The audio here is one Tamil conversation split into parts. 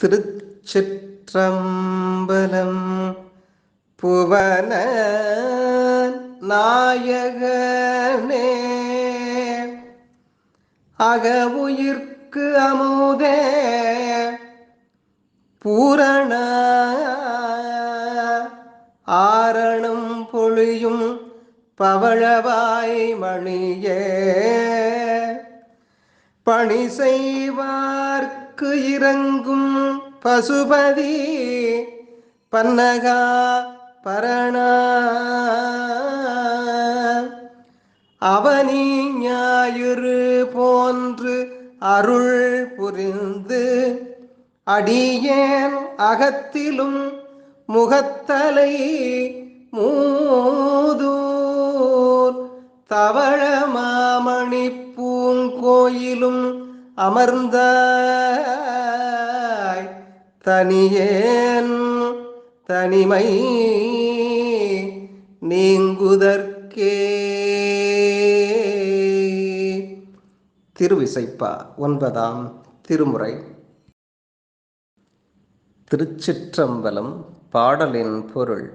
திருச்சிற்றம்பலம் புவன நாயகனே. அகவுயிர்க்கு அமுதே பூரண ஆரணம் பொழியும் பவழவாய் மணியே. பணி செய்வார்க்கு இறங்கும் பசுபதி பன்னகா பரணா. அவனி ஞாயிறு போன்று அருள் புரிந்து அடியேன் அகத்திலும் முகத்தலை மூதூர். தவழ மாமணி பூங்கோயிலும் அமர்ந்த தனியேன் தனிமை நீங்குதற்கே. திருவிசைப்பா ஒன்பதாம் திருமுறை. திருச்சிற்றம்பலம் பாடலின் பொருள்.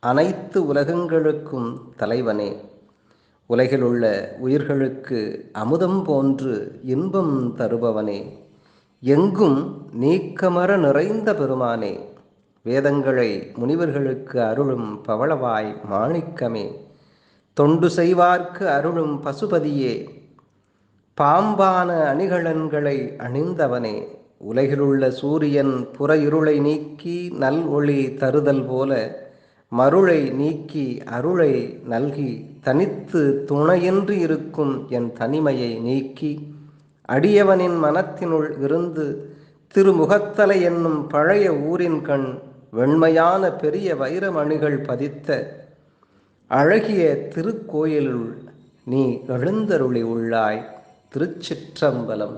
அனைத்து உலகங்களுக்கும் தலைவனே. உலகிலுள்ள உயிர்களுக்கு அமுதம் போன்று இன்பம் தருபவனே எங்கும் நீக்கமர நிறைந்த பெருமானே வேதங்களை முனிவர்களுக்கு அருளும் பவளவாய் மாணிக்கமே தொண்டு செய்வார்க்கு அருளும் பசுபதியே பாம்பான அணிகலன்களை அணிந்தவனே உலகிலுள்ள சூரியன் புற இருளை நீக்கி நல் ஒளி தருதல் போல மருளை நீக்கி அருளை நல்கி தனித்து துணையின்றி இருக்கும் என் தனிமையை நீக்கி அடியவனின் மனத்தினுள் இருந்து திருமுகத்தலை என்னும் பழைய ஊரின் கண் வெண்மையான பெரிய வைரமணிகள் பதித்த அழகிய திருக்கோயிலுள் நீ எழுந்தருளி உள்ளாய் திருச்சிற்றம்பலம்.